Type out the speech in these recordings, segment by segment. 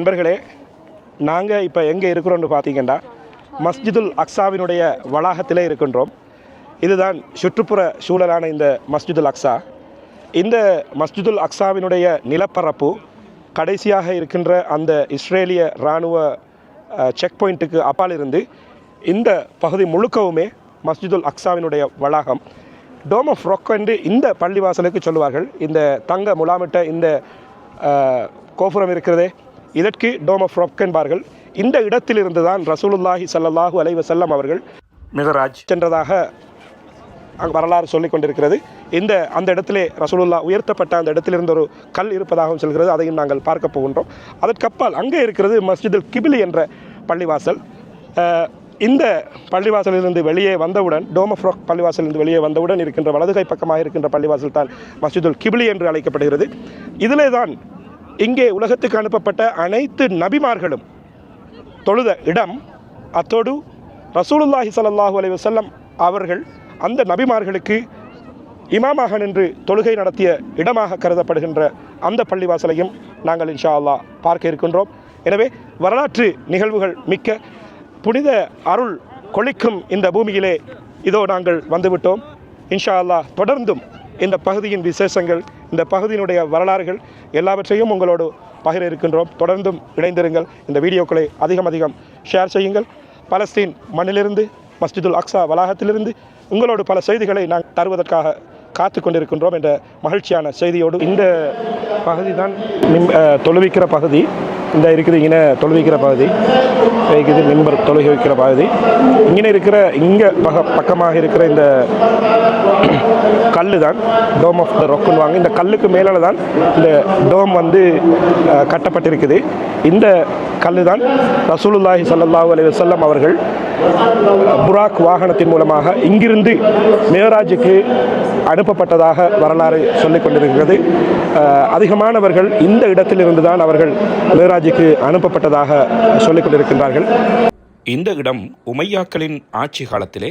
நண்பர்களே நாங்கள் இப்போ எங்கே இருக்கிறோம்னு பார்த்தீங்கன்னா மஸ்ஜிதுல் அக்ஸாவினுடைய வளாகத்திலே இருக்கின்றோம். இதுதான் சுற்றுப்புற சூழலான இந்த மஸ்ஜிதுல் அக்ஸா இந்த மஸ்ஜிதுல் அக்ஸாவினுடைய நிலப்பரப்பு கடைசியாக இருக்கின்ற அந்த இஸ்ரேலிய இராணுவ செக் பாயிண்ட்டுக்கு அப்பால் இருந்து இந்த பகுதி முழுக்கவுமே மஸ்ஜிதுல் அக்ஸாவினுடைய வளாகம். டோம் ஆஃப் ரொக் என்று இந்த பள்ளிவாசலுக்கு சொல்லுவார்கள். இந்த தங்க முலாமிட்ட இந்த கோபுரம் இருக்கிறதே இதற்கு டோம் ஆஃப் ரொக் என்பார்கள் இந்த இடத்திலிருந்து தான் ரசூலுல்லாஹி ஸல்லல்லாஹு அலைஹி வஸல்லம் அவர்கள் மிகராஜ். சென்றதாக அங்கு வரலாறு சொல்லிக் கொண்டிருக்கிறது. இந்த அந்த இடத்திலே ரசூலுல்லா உயர்த்தப்பட்ட அந்த இடத்திலிருந்து ஒரு கல் இருப்பதாகவும் சொல்கிறது. அதையும் நாங்கள் பார்க்க போகின்றோம். அதற்கப்பால் அங்கே இருக்கிறது மஸ்ஜிதுல் கிபிலி என்ற பள்ளிவாசல். இந்த பள்ளிவாசலிலிருந்து வெளியே வந்தவுடன் டோம் ஆஃப் ராக் பள்ளிவாசலிருந்து வெளியே வந்தவுடன் இருக்கின்ற வலதுகை பக்கமாக இருக்கின்ற பள்ளிவாசல் தான் மஸ்ஜிதுல் கிபிலி என்று அழைக்கப்படுகிறது. இதிலே தான் இங்கே உலகத்துக்கு அனுப்பப்பட்ட அனைத்து நபிமார்களும் தொழுத இடம் அத்தோடு ரசூலுல்லாஹி சல்லாஹூ அலி வசல்லம் அவர்கள் அந்த நபிமார்களுக்கு இமாமாக நின்று தொழுகை நடத்திய இடமாக கருதப்படுகின்ற அந்த பள்ளிவாசலையும் நாங்கள் இன்ஷா அல்லாஹ் பார்க்க இருக்கின்றோம். எனவே வரலாற்று நிகழ்வுகள் மிக்க புனித அருள் கொளிக்கும் இந்த பூமியிலே இதோ நாங்கள் வந்துவிட்டோம். இன்ஷா அல்லாஹ் தொடர்ந்தும் இந்த பகுதியின் விசேஷங்கள் இந்த பகுதியினுடைய வரலாறுகள் எல்லாவற்றையும் உங்களோடு பகிர இருக்கின்றோம். தொடர்ந்தும் இணைந்திருங்கள். இந்த வீடியோக்களை அதிகம் அதிகம் ஷேர் செய்யுங்கள். பலஸ்தீன் மண்ணிலிருந்து மஸ்ஜிதுல் அக்ஸா வளாகத்திலிருந்து உங்களோடு பல செய்திகளை நாங்கள் தருவதற்காக காத்து கொண்டிருக்கின்றோம் என்ற மகிழ்ச்சியான செய்தியோடு. இந்த பகுதி தான் தொழுவிக்கிற பகுதி. இந்த இருக்குது இங்கே தொழுவிக்கிற பகுதி இருக்குது மின்பர் தொழுகை வைக்கிற பகுதி இங்கே இருக்கிற இங்கே பக பக்கமாக இருக்கிற இந்த கல்லு தான் டோம் ஆஃப் த ரொக்குன்னு வாங்க இந்த கல்லுக்கு மேலே தான் இந்த டோம் வந்து கட்டப்பட்டிருக்குது. இந்த கல்லு தான் ரசூலுல்லாஹி சல்லாஹூ அலி வஸல்லம் அவர்கள் புராக் வாகனத்தின் மூலமாக இங்கிருந்து மேராஜுக்கு அனுப்பப்பட்டதாக வரலாறு சொல்லிக் கொண்டிருக்கிறது. அதிகமானவர்கள் இந்த இடத்திலிருந்து தான் அவர்கள் மேராஜுக்கு அனுப்பப்பட்டதாக சொல்லிக் கொண்டிருக்கின்றார்கள். இந்த இடம் உமையாக்களின் ஆட்சி காலத்திலே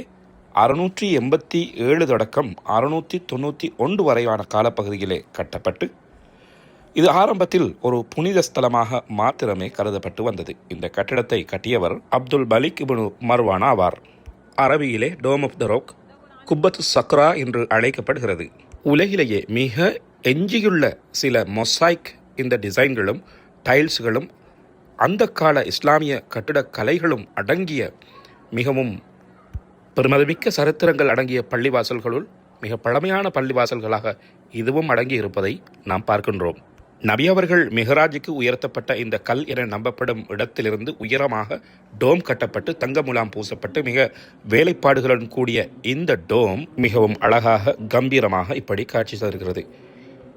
அறுநூற்றி எண்பத்தி ஏழு தொடக்கம் அறுநூற்றி தொண்ணூற்றி ஒன்று வரையான காலப்பகுதியிலே கட்டப்பட்டு இது ஆரம்பத்தில் ஒரு புனித ஸ்தலமாக மாத்திரமே கருதப்பட்டு வந்தது. இந்த கட்டிடத்தை கட்டியவர் அப்துல் பலிக் இப்னு மர்வானா ஆவார். அரபியிலே டோம் ஆஃப் த ரோக் குப்பத்து சக்ரா என்று அழைக்கப்படுகிறது. உலகிலேயே மிக எஞ்சியுள்ள சில மொசாய்க் இந்த டிசைன்களும் டைல்ஸ்களும் அந்த கால இஸ்லாமிய கட்டிடக் கலைகளும் அடங்கிய மிகவும் பெருமதிமிக்க சரித்திரங்கள் அடங்கிய பள்ளிவாசல்களுள் மிக பழமையான பள்ளிவாசல்களாக இதுவும் அடங்கி இருப்பதை நாம் பார்க்கின்றோம். நபி அவர்கள் மெஹராஜுக்கு உயர்த்தப்பட்ட இந்த கல் என நம்பப்படும் இடத்திலிருந்து உயரமாக டோம் கட்டப்பட்டு தங்க முலாம் பூசப்பட்டு மிக வேலைப்பாடுகளுடன் கூடிய இந்த டோம் மிகவும் அழகாக கம்பீரமாக இப்படி காட்சி தருகிறது.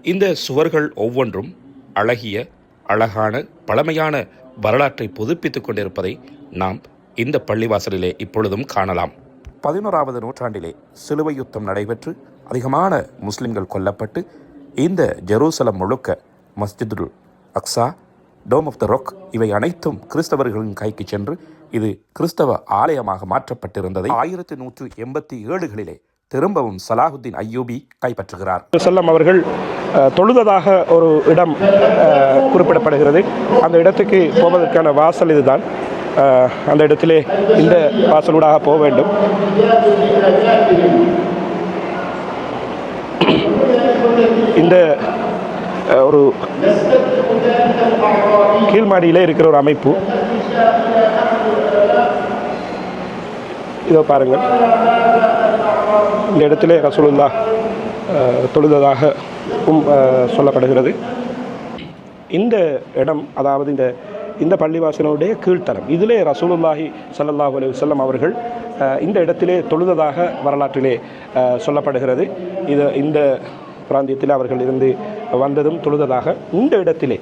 இந்த சுவர்கள் ஒவ்வொன்றும் அழகிய அழகான பழமையான வரலாற்றை புதுப்பித்துக் கொண்டிருப்பதை நாம் இந்த பள்ளிவாசலிலே இப்பொழுதும் காணலாம். பதினோராவது நூற்றாண்டிலே சிலுவை யுத்தம் நடைபெற்று அதிகமான முஸ்லிம்கள் கொல்லப்பட்டு இந்த ஜெருசலம் முழுக்க Masjidul Aqsa Dome of the Rock இவை அனைத்தும் கிறிஸ்தவர்களின் கைக்கு சென்று இது கிறிஸ்தவ ஆலயமாக மாற்றப்பட்டிருந்ததை ஆயிரத்தி நூற்று எண்பத்தி ஏழுகளிலே திரும்பவும் சலாஹுத்தீன் ஐயூபி கைப்பற்றுகிறார். செல்லம் அவர்கள் தொழுததாக ஒரு இடம் குறிப்பிடப்படுகிறது. அந்த இடத்துக்கு போவதற்கான வாசல் இதுதான். அந்த இடத்திலே இந்த வாசலூடாக போக வேண்டும். இந்த ஒரு கீழ்மாடியிலே இருக்கிற ஒரு அமைப்பு. இதோ பாருங்கள். இந்த இடத்திலே ரசூலுல்லா தொழுததாக சொல்லப்படுகிறது. இந்த இடம் அதாவது இந்த இந்த பள்ளிவாசலுடைய கீழ்த்தரம் இதிலே ரசூலுல்லாஹி சல்லாஹூ அலி வல்லம் அவர்கள் இந்த இடத்திலே தொழுததாக வரலாற்றிலே சொல்லப்படுகிறது. இது இந்த பிராந்தியத்தில் அவர்கள் இருந்து வந்ததும் தொழுததாக இந்த இடத்திலே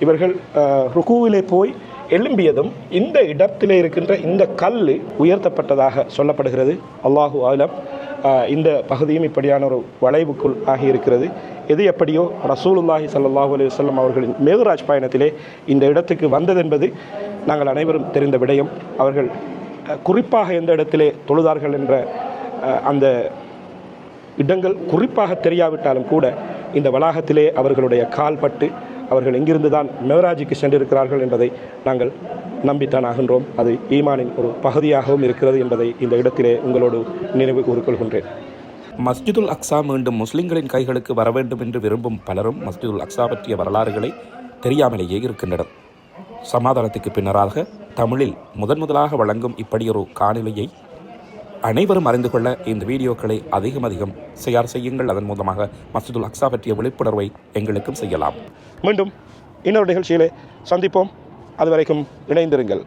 இவர்கள் அஹ், ருக்குவிலே போய் எழும்பியதும் இந்த இடத்திலே இருக்கின்ற இந்த கல் உயர்த்தப்பட்டதாக சொல்லப்படுகிறது. அல்லாஹு ஆலம் இந்த பகுதியும் இப்படியான ஒரு வளைவுக்குள் ஆகியிருக்கிறது. எது எப்படியோ ரசூலுல்லாஹி ஸல்லல்லாஹு அலி வல்லம் அவர்களின் மேகராஜ் பயணத்திலே இந்த இடத்துக்கு வந்ததென்பது நாங்கள் அனைவரும் தெரிந்த விடயம். அவர்கள் குறிப்பாக எந்த இடத்திலே தொழுதார்கள் என்ற அந்த இடங்கள் குறிப்பாக தெரியாவிட்டாலும் கூட இந்த வளாகத்திலே அவர்களுடைய கால் பட்டு அவர்கள் எங்கிருந்து தான் மெவராஜிக்கு சென்றிருக்கிறார்கள் என்பதை நாங்கள் நம்பித்தான் ஆகின்றோம் அது ஈமானின் ஒரு பகுதியாகவும் இருக்கிறது என்பதை இந்த இடத்திலே உங்களோடு நினைவு கூறிக்கொள்கின்றேன் மஸ்ஜிதுல் அக்ஸா மீண்டும் முஸ்லிம்களின் கைகளுக்கு வர வேண்டும் என்று விரும்பும் பலரும் மஸ்ஜிதுல் அக்ஸா பற்றிய வரலாறுகளை தெரியாமலேயே இருக்கின்றனர். சமாதானத்துக்கு பின்னராக தமிழில் முதன் முதலாக வழங்கும் இப்படியொரு காணொலியை அனைவரும் அறிந்து கொள்ள இந்த வீடியோக்களை அதிகம் அதிகம் ஷேர் செய்யுங்கள். அதன் மூலமாக மசூதுல் அக்ஸா பற்றிய விழிப்புணர்வை எங்களுக்கும் செய்யலாம். மீண்டும் இன்னொரு நிகழ்ச்சியிலே சந்திப்போம். அதுவரைக்கும் இணைந்திருங்கள்.